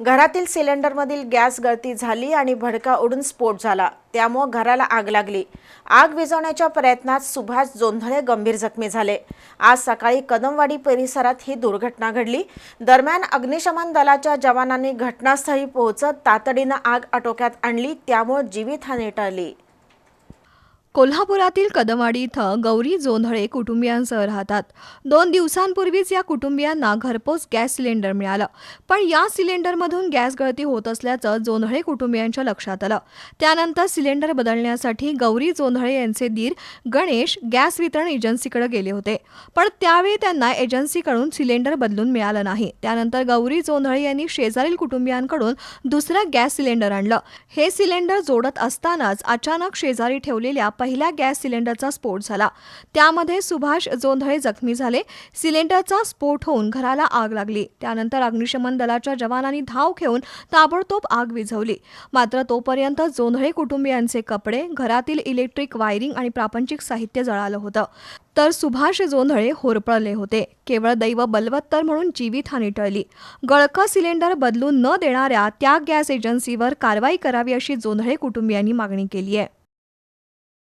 घरातील सिलेंडरमधील गॅस गळती झाली आणि भडका उडून स्फोट झाला. त्यामुळे घराला आग लागली. आग विझवण्याच्या प्रयत्नात सुभाष जोंधळे गंभीर जखमी झाले. आज सकाळी कदमवाडी परिसरात ही दुर्घटना घडली. दरम्यान अग्निशमन दलाच्या जवानांनी घटनास्थळी पोहोचत तातडीनं आग आटोक्यात आणली. त्यामुळे जीवितहानी टळली. कोल्हापुरातील कदमवाडी इथं गौरी जोंधळे कुटुंबियांसह राहतात. दोन दिवसांपूर्वीच या कुटुंबियांना घरपोच गॅस सिलेंडर मिळालं. पण या सिलेंडरमधून गॅस गळती होत असल्याचं जोंधळे कुटुंबियांच्या लक्षात आलं. त्यानंतर सिलेंडर बदलण्यासाठी गौरी जोंधळे यांचे दीर गणेश गॅस वितरण एजन्सीकडे गेले होते. पण त्यावेळी त्यांना एजन्सीकडून सिलेंडर बदलून मिळालं नाही. त्यानंतर गौरी जोंधळे यांनी शेजारील कुटुंबियांकडून दुसरं गॅस सिलेंडर आणलं. हे सिलेंडर जोडत असतानाच अचानक शेजारी ठेवलेल्या पहिल्या गॅस सिलेंडरचा स्फोट झाला. त्यामध्ये सुभाष जोंधळे जखमी झाले. सिलेंडरचा स्फोट होऊन घराला आग लागली. त्यानंतर अग्निशमन दलाच्या जवानांनी धाव घेऊन ताबडतोब आग विझवली. मात्र तोपर्यंत जोंधळे कुटुंबियांचे कपडे घरातील इलेक्ट्रिक वायरिंग आणि प्रापंचिक साहित्य जळालं होतं. तर सुभाष जोंधळे होरपळले होते. केवळ दैव बलवत्तर म्हणून जीवितहानी टळली. गळकं सिलेंडर बदलून न देणाऱ्या त्या गॅस एजन्सीवर कारवाई करावी अशी जोंधळे कुटुंबियांनी मागणी केली आहे.